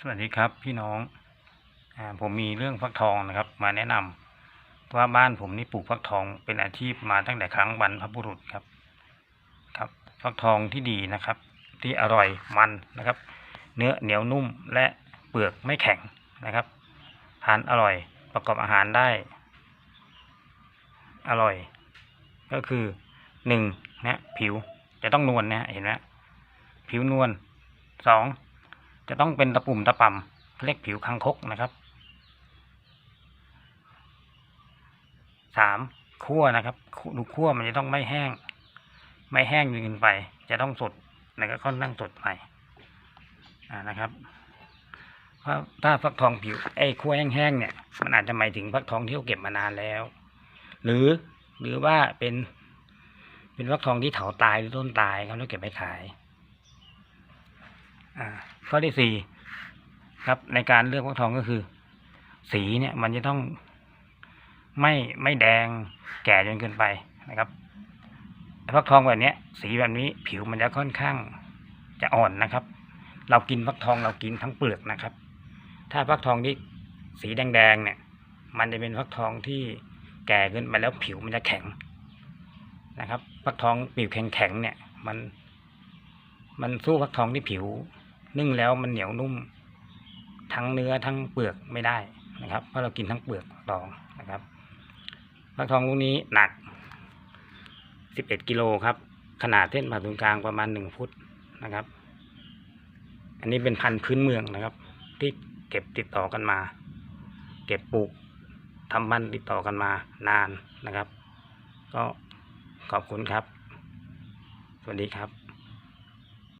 สวัสดีครับพี่น้องอผมมีเรื่องฟักทองนะครับ มาแนะนำว่าบ้านผมนี่ปลูกฟักทองเป็นอาชีพมาตั้งแต่ครั้งบรรพบุรุษครับ ครับ ฟักทองที่ดีนะครับ ที่อร่อยมันนะครับ เนื้อเหนียวนุ่มและเปลือกไม่แข็งนะครับทานอร่อยประกอบอาหารได้ อร่อย ก็คือหนึ่งนะผิวจะต้องนวลนะเห็นไหมผิวนวลสอง จะต้องเป็นตะปุ่มตะป่ำเรียกผิวคังคกนะครับสามคั่วนะครับคั่วดูคั่วมันจะต้องไม่แห้ง ไม่แห้งจนเกินไป จะต้องสดแล้วก็ค่อนข้างสดใหม่นะครับเพราะถ้าฟักทองผิวไอ้คั่วแห้งๆเนี่ย มันอาจจะหมายถึงฟักทองที่เขาเก็บมานานแล้ว หรือหรือว่าเป็น เป็นฟักทองที่เถาตายหรือต้นตายเขาแล้วเก็บไปขาย อ่า ข้อที่สี่ครับในการเลือกฟักทองก็คือ สีเนี่ยมันจะต้องไม่ไม่แดงแก่จนเกินไปนะครับฟักทองแบบเนี้ยสีแบบนี้ผิวมันจะค่อนข้างจะอ่อนนะครับ เรากินฟักทองเรากินทั้งเปลือกนะครับ ถ้าฟักทองที่สีแดงๆเนี่ย มันจะเป็นฟักทองที่แก่เกินไปแล้วผิวมันจะแข็งนะครับฟักทองผิวแข็งๆเนี่ย มัน มันสู้ฟักทองที่ผิว นึ่งแล้วมันเหนียวนุ่ม ทั้งเนื้อทั้งเปลือกไม่ได้นะครับ เพราะเรากินทั้งเปลือกรองนะครับฟักทองลูกนี้หนัก 11 กิโลครับ ขนาดเส้นผ่าศูนย์กลางประมาณหนึ่งฟุตนะครับ อันนี้เป็นพันธุ์พื้นเมืองนะครับ ที่เก็บติดต่อกันมา เก็บปลูกทำบันติดต่อกันมานานนะครับ ก็ขอบคุณครับ สวัสดีครับ